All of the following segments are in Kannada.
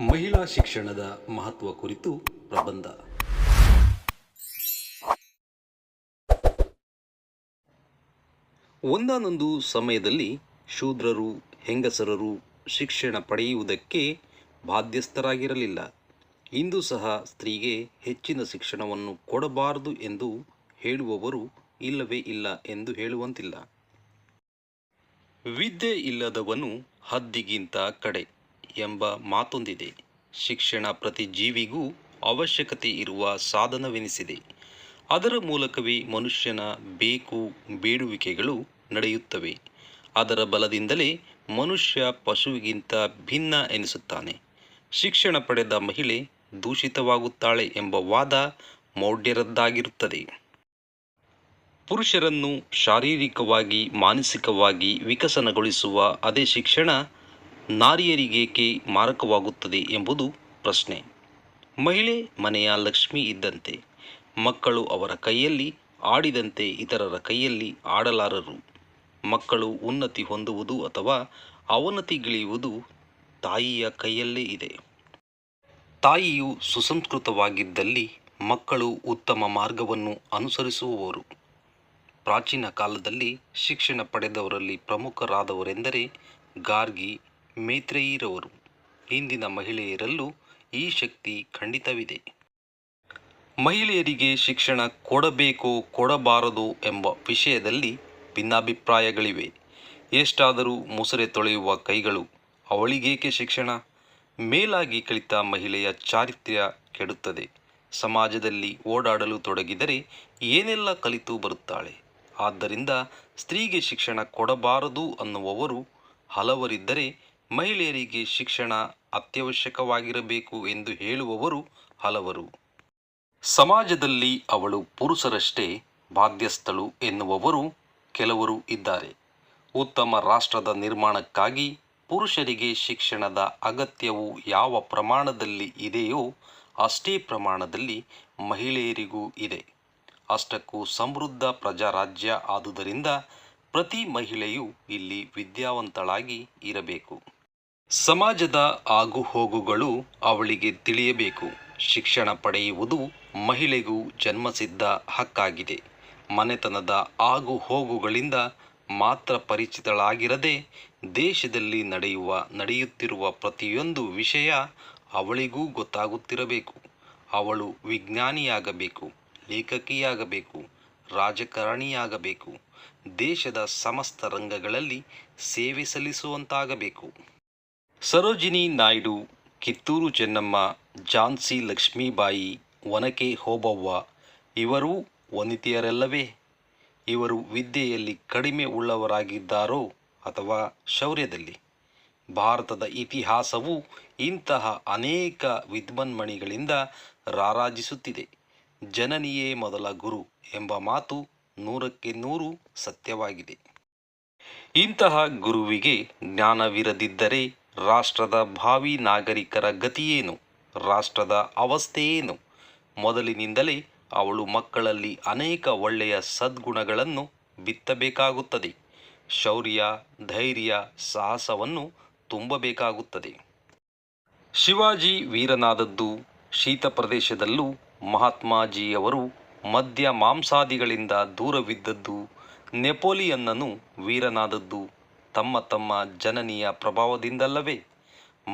ಮಹಿಳಾ ಶಿಕ್ಷಣದ ಮಹತ್ವ ಕುರಿತು ಪ್ರಬಂಧ. ಒಂದಾನೊಂದು ಸಮಯದಲ್ಲಿ ಶೂದ್ರರು, ಹೆಂಗಸರರು ಶಿಕ್ಷಣ ಪಡೆಯುವುದಕ್ಕೆ ಬಾಧ್ಯಸ್ಥರಾಗಿರಲಿಲ್ಲ. ಇಂದು ಸಹ ಸ್ತ್ರೀಗೆ ಹೆಚ್ಚಿನ ಶಿಕ್ಷಣವನ್ನು ಕೊಡಬಾರದು ಎಂದು ಹೇಳುವವರು ಇಲ್ಲವೇ ಇಲ್ಲ ಎಂದು ಹೇಳುವಂತಿಲ್ಲ. ವಿದ್ಯೆ ಇಲ್ಲದವನು ಹದ್ದಿಗಿಂತ ಕಡೆ. ಎಂಬ ಮಾತೊಂದಿದೆ. ಶಿಕ್ಷಣ ಪ್ರತಿ ಜೀವಿಗೂ ಅವಶ್ಯಕತೆ ಇರುವ ಸಾಧನವೆನಿಸಿದೆ. ಅದರ ಮೂಲಕವೇ ಮನುಷ್ಯನ ಬೇಕು ಬೇಡುವಿಕೆಗಳು ನಡೆಯುತ್ತವೆ. ಅದರ ಬಲದಿಂದಲೇ ಮನುಷ್ಯ ಪಶುವಿಗಿಂತ ಭಿನ್ನ ಎನಿಸುತ್ತಾನೆ. ಶಿಕ್ಷಣ ಪಡೆದ ಮಹಿಳೆ ದೂಷಿತವಾಗುತ್ತಾಳೆ ಎಂಬ ವಾದ ಮೌಢ್ಯರದ್ದಾಗಿರುತ್ತದೆ. ಪುರುಷರನ್ನು ಶಾರೀರಿಕವಾಗಿ ಮಾನಸಿಕವಾಗಿ ವಿಕಸನಗೊಳಿಸುವ ಅದೇ ಶಿಕ್ಷಣ ನಾರಿಯರಿಗೇಕೆ ಮಾರಕವಾಗುತ್ತದೆ ಎಂಬುದು ಪ್ರಶ್ನೆ. ಮಹಿಳೆ ಮನೆಯ ಲಕ್ಷ್ಮಿ ಇದ್ದಂತೆ, ಮಕ್ಕಳು ಅವರ ಕೈಯಲ್ಲಿ ಆಡಿದಂತೆ ಇತರರ ಕೈಯಲ್ಲಿ ಆಡಲಾರರು. ಮಕ್ಕಳು ಉನ್ನತಿ ಹೊಂದುವುದು ಅಥವಾ ಅವನತಿಗಿಳಿಯುವುದು ತಾಯಿಯ ಕೈಯಲ್ಲೇ ಇದೆ. ತಾಯಿಯು ಸುಸಂಸ್ಕೃತವಾಗಿದ್ದಲ್ಲಿ ಮಕ್ಕಳು ಉತ್ತಮ ಮಾರ್ಗವನ್ನು ಅನುಸರಿಸುವವರು. ಪ್ರಾಚೀನ ಕಾಲದಲ್ಲಿ ಶಿಕ್ಷಣ ಪಡೆದವರಲ್ಲಿ ಪ್ರಮುಖರಾದವರೆಂದರೆ ಗಾರ್ಗಿ ಮೇತ್ರೇಯಿರವರು. ಇಂದಿನ ಮಹಿಳೆಯರಲ್ಲೂ ಈ ಶಕ್ತಿ ಖಂಡಿತವಿದೆ. ಮಹಿಳೆಯರಿಗೆ ಶಿಕ್ಷಣ ಕೊಡಬೇಕೋ ಕೊಡಬಾರದು ಎಂಬ ವಿಷಯದಲ್ಲಿ ಭಿನ್ನಾಭಿಪ್ರಾಯಗಳಿವೆ. ಎಷ್ಟಾದರೂ ಮುಸುರೆ ತೊಳೆಯುವ ಕೈಗಳು ಅವಳಿಗೇಕೆ ಶಿಕ್ಷಣ? ಮೇಲಾಗಿ ಕಲಿತ ಮಹಿಳೆಯ ಚಾರಿತ್ರ್ಯ ಕೆಡುತ್ತದೆ. ಸಮಾಜದಲ್ಲಿ ಓಡಾಡಲು ತೊಡಗಿದರೆ ಏನೆಲ್ಲ ಕಲಿತು ಬರುತ್ತಾಳೆ? ಆದ್ದರಿಂದ ಸ್ತ್ರೀಗೆ ಶಿಕ್ಷಣ ಕೊಡಬಾರದು ಅನ್ನುವವರು ಹಲವರಿದ್ದರೆ ಮಹಿಳೆಯರಿಗೆ ಶಿಕ್ಷಣ ಅತ್ಯವಶ್ಯಕವಾಗಿರಬೇಕು ಎಂದು ಹೇಳುವವರು ಹಲವರು. ಸಮಾಜದಲ್ಲಿ ಅವಳು ಪುರುಷರಷ್ಟೇ ಬಾಧ್ಯಸ್ಥಳು ಎನ್ನುವವರು ಕೆಲವರು ಇದ್ದಾರೆ. ಉತ್ತಮ ರಾಷ್ಟ್ರದ ನಿರ್ಮಾಣಕ್ಕಾಗಿ ಪುರುಷರಿಗೆ ಶಿಕ್ಷಣದ ಅಗತ್ಯವು ಯಾವ ಪ್ರಮಾಣದಲ್ಲಿ ಇದೆಯೋ ಅಷ್ಟೇ ಪ್ರಮಾಣದಲ್ಲಿ ಮಹಿಳೆಯರಿಗೂ ಇದೆ. ಅಷ್ಟಕ್ಕೂ ಸಮೃದ್ಧ ಪ್ರಜಾರಾಜ್ಯ ಆದುದರಿಂದ ಪ್ರತಿ ಮಹಿಳೆಯೂ ಇಲ್ಲಿ ವಿದ್ಯಾವಂತಳಾಗಿ ಇರಬೇಕು. ಸಮಾಜದ ಆಗುಹೋಗುಗಳು ಅವಳಿಗೆ ತಿಳಿಯಬೇಕು. ಶಿಕ್ಷಣ ಪಡೆಯುವುದು ಮಹಿಳೆಗೂ ಜನ್ಮಸಿದ್ಧ ಹಕ್ಕಾಗಿದೆ. ಮನೆತನದ ಆಗುಹೋಗುಗಳಿಂದ ಮಾತ್ರ ಪರಿಚಿತಳಾಗಿರದೆ ದೇಶದಲ್ಲಿ ನಡೆಯುವ, ನಡೆಯುತ್ತಿರುವ ಪ್ರತಿಯೊಂದು ವಿಷಯ ಅವಳಿಗೂ ಗೊತ್ತಾಗುತ್ತಿರಬೇಕು. ಅವಳು ವಿಜ್ಞಾನಿಯಾಗಬೇಕು, ಲೇಖಕಿಯಾಗಬೇಕು, ರಾಜಕಾರಣಿಯಾಗಬೇಕು, ದೇಶದ ಸಮಸ್ತ ರಂಗಗಳಲ್ಲಿ ಸೇವೆ ಸಲ್ಲಿಸುವಂತಾಗಬೇಕು. ಸರೋಜಿನಿ ನಾಯ್ಡು, ಕಿತ್ತೂರು ಚೆನ್ನಮ್ಮ ಝಾನ್ಸಿ ಲಕ್ಷ್ಮೀಬಾಯಿ, ಒನಕೆ ಹೋಬವ್ವ, ಇವರೂ ವನಿತೆಯರಲ್ಲವೇ? ಇವರು ವಿದ್ಯೆಯಲ್ಲಿ ಕಡಿಮೆ ಉಳ್ಳವರಾಗಿದ್ದಾರೋ ಅಥವಾ ಶೌರ್ಯದಲ್ಲಿ? ಭಾರತದ ಇತಿಹಾಸವು ಇಂತಹ ಅನೇಕ ವಿದ್ವನ್ಮಣಿಗಳಿಂದ ರಾರಾಜಿಸುತ್ತಿದೆ. ಜನನಿಯೇ ಮೊದಲ ಗುರು ಎಂಬ ಮಾತು ನೂರಕ್ಕೆ ನೂರು ಸತ್ಯವಾಗಿದೆ. ಇಂತಹ ಗುರುವಿಗೆ ಜ್ಞಾನವಿರದಿದ್ದರೆ ರಾಷ್ಟ್ರದ ಭಾವಿ ನಾಗರಿಕರ ಗತಿಯೇನು? ರಾಷ್ಟ್ರದ ಅವಸ್ಥೆಯೇನು? ಮೊದಲಿನಿಂದಲೇ ಅವಳು ಮಕ್ಕಳಲ್ಲಿ ಅನೇಕ ಒಳ್ಳೆಯ ಸದ್ಗುಣಗಳನ್ನು ಬಿತ್ತಬೇಕಾಗುತ್ತದೆ. ಶೌರ್ಯ, ಧೈರ್ಯ, ಸಾಹಸವನ್ನು ತುಂಬಬೇಕಾಗುತ್ತದೆ. ಶಿವಾಜಿ ವೀರನಾದದ್ದು ಶೀತ ಪ್ರದೇಶದಲ್ಲೂ ಮಹಾತ್ಮಾಜಿಯವರು ಮದ್ಯ ಮಾಂಸಾದಿಗಳಿಂದ ದೂರವಿದ್ದದ್ದು ನೆಪೋಲಿಯನ್ನನು ವೀರನಾದದ್ದು ತಮ್ಮ ತಮ್ಮ ಜನನಿಯ ಪ್ರಭಾವದಿಂದಲ್ಲವೇ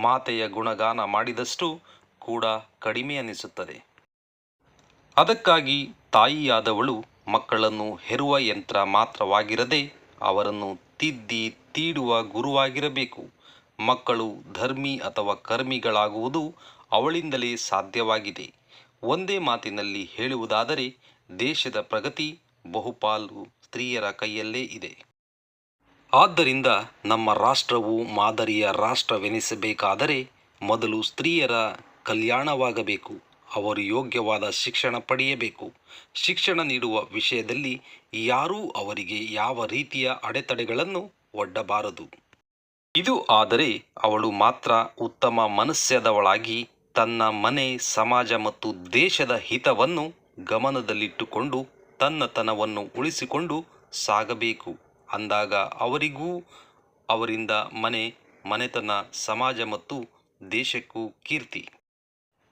ಮಾತೆಯ ಗುಣಗಾನ ಮಾಡಿದಷ್ಟು ಕೂಡ ಕಡಿಮೆ ಅನಿಸುತ್ತದೆ. ಅದಕ್ಕಾಗಿ ತಾಯಿಯಾದವಳು ಮಕ್ಕಳನ್ನು ಹೆರುವ ಯಂತ್ರ ಮಾತ್ರವಾಗಿರದೆ ಅವರನ್ನು ತಿದ್ದಿ ತೀಡುವ ಗುರುವಾಗಿರಬೇಕು. ಮಕ್ಕಳು ಧರ್ಮಿ ಅಥವಾ ಕರ್ಮಿಗಳಾಗುವುದು ಅವಳಿಂದಲೇ ಸಾಧ್ಯವಾಗಿದೆ. ಒಂದೇ ಮಾತಿನಲ್ಲಿ ಹೇಳುವುದಾದರೆ ದೇಶದ ಪ್ರಗತಿ ಬಹುಪಾಲು ಸ್ತ್ರೀಯರ ಕೈಯಲ್ಲೇ ಇದೆ. ಆದ್ದರಿಂದ ನಮ್ಮ ರಾಷ್ಟ್ರವು ಮಾದರಿಯ ರಾಷ್ಟ್ರವೆನಿಸಬೇಕಾದರೆ ಮೊದಲು ಸ್ತ್ರೀಯರ ಕಲ್ಯಾಣವಾಗಬೇಕು, ಅವರು ಯೋಗ್ಯವಾದ ಶಿಕ್ಷಣ ಪಡೆಯಬೇಕು. ಶಿಕ್ಷಣ ನೀಡುವ ವಿಷಯದಲ್ಲಿ ಯಾರೂ ಅವರಿಗೆ ಯಾವ ರೀತಿಯ ಅಡೆತಡೆಗಳನ್ನು ಒಡ್ಡಬಾರದು. ಇದು ಆದರೆ ಅವಳು ಮಾತ್ರ ಉತ್ತಮ ಮನಸ್ಸದವಳಾಗಿ ತನ್ನ ಮನೆ, ಸಮಾಜ ಮತ್ತು ದೇಶದ ಹಿತವನ್ನು ಗಮನದಲ್ಲಿಟ್ಟುಕೊಂಡು ತನ್ನತನವನ್ನು ಉಳಿಸಿಕೊಂಡು ಸಾಗಬೇಕು. ಅಂದಾಗ ಅವರಿಗೂ ಅವರಿಂದ ಮನೆ ಮನೆತನ ಸಮಾಜ ಮತ್ತು ದೇಶಕ್ಕೂ ಕೀರ್ತಿ.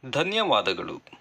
ಧನ್ಯವಾದಗಳು.